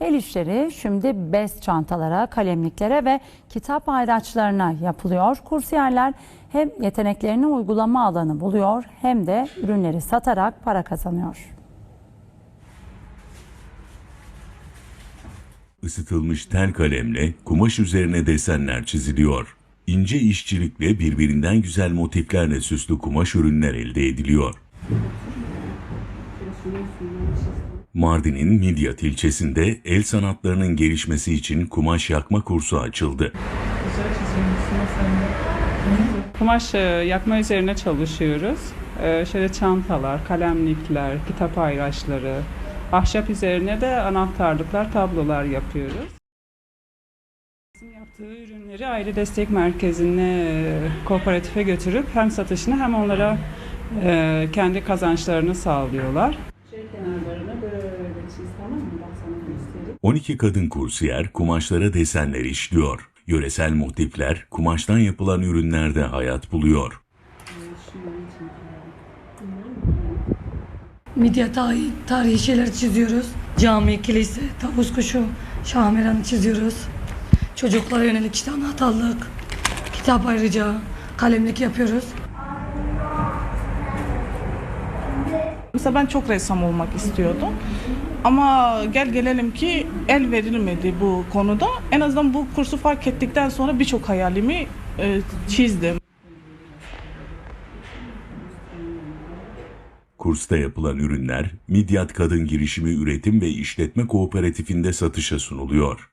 El işleri şimdi bez çantalara, kalemliklere ve kitap ayraçlarına yapılıyor. Kursiyerler hem yeteneklerini uygulama alanı buluyor hem de ürünleri satarak para kazanıyor. Isıtılmış tel kalemle kumaş üzerine desenler çiziliyor. İnce işçilikle birbirinden güzel motiflerle süslü kumaş ürünler elde ediliyor. Mardin'in Midyat ilçesinde el sanatlarının gelişmesi için kumaş yakma kursu açıldı. Kumaş e, yakma üzerine çalışıyoruz. E, Şöyle çantalar, kalemlikler, kitap ayraçları, ahşap üzerine de anahtarlıklar, tablolar yapıyoruz. Yaptığı ürünleri aile destek merkezine, e, kooperatife götürüp hem satışını hem onlara kendi kazançlarını sağlıyorlar. Çiz tamam mı? Bak sana göstereyim. 12 kadın kursiyer kumaşlara desenler işliyor. Yöresel motifler kumaştan yapılan ürünlerde hayat buluyor. Midye tarihi, tarihi şeyler çiziyoruz. Cami, kilise, tavus kuşu, şahmeranı çiziyoruz. Çocuklara yönelik işte anahtarlık, kitap ayrıca, kalemlik yapıyoruz. Mesela ben çok ressam olmak istiyordum. Ama gel gelelim ki el verilmedi bu konuda. En azından bu kursu fark ettikten sonra birçok hayalimi e, çizdim. Kursta yapılan ürünler Midyat Kadın Girişimi Üretim ve İşletme Kooperatifinde satışa sunuluyor.